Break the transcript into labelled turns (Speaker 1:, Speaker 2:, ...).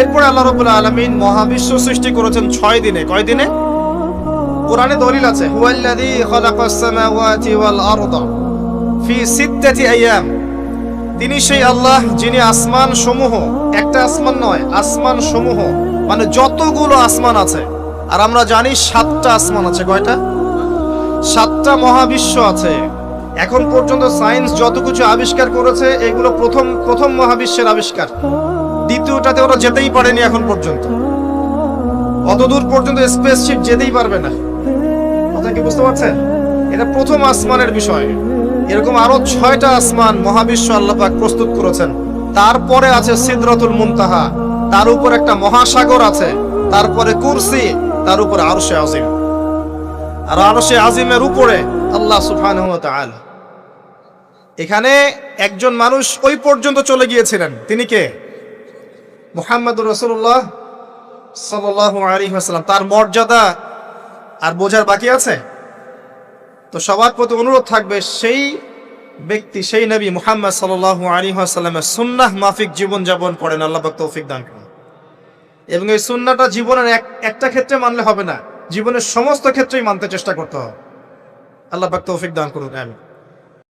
Speaker 1: এরপর আল্লাহ রবুল আলমিন মহাবিশ্ব সৃষ্টি করেছেন ছয় দিনে। কয় দিনে? কোরআনে দলিল আছে ওয়াল ফি তিনি সেই আল্লাহ যিনি আসমান সমূহ একটা আসমান নয় আসমান সমূহ মানে যতগুলো আসমান আছে। আর আমরা জানি সাতটা আসমান আছে, কয়টা? সাতটা মহাবিশ্ব আছে। এখন পর্যন্ত সায়েন্স যত কিছু আবিষ্কার করেছে, এগুলো প্রথম প্রথম মহাবিশ্বের আবিষ্কার। দ্বিতীয়টাতে ওরা যেতেই পারেনি এখন পর্যন্ত। অতদূর পর্যন্ত স্পেসশিপ যেতেই পারবে না। কথা কি বুঝতে পারছেন? এটা প্রথম আসমানের বিষয়। এরকম আরও ছয়টা আসমান মহাবিশ্ব আল্লাহ পাক প্রস্তুত করেছেন। তারপরে আছে সিদরাতুল মুনতাহা। তার উপর একটা মহাসাগর আছে। তারপরে কুরসি। তার উপর আরশে আজিম। আর আরশে আজিমের উপরে আল্লাহ তাআলা। এখানে একজন মানুষ ওই পর্যন্ত চলে গিয়েছিলেন। তিনি কে? মুহাম্মদুর রসুল্লাহ সাল্লাল্লাহু আলাইহি ওয়াসাল্লাম। তার মর্যাদা আর বোঝার বাকি আছে? তো সবার প্রতি অনুরোধ থাকবে, সেই ব্যক্তি, সেই নবী মুহাম্মদ সাল্লাল্লাহু আলাইহি ওয়াসাল্লামের সুন্নাহ মাফিক জীবন যাপন করেন। আল্লাহ তৌফিক দান করুন। এবং এই সুন্নাহটা জীবনের এক, একটা ক্ষেত্রে মানলে হবে না। জীবনের সমস্ত ক্ষেত্রেই মানতে চেষ্টা করতে হবে। আল্লাহ তৌফিক দান করুন, আমিন।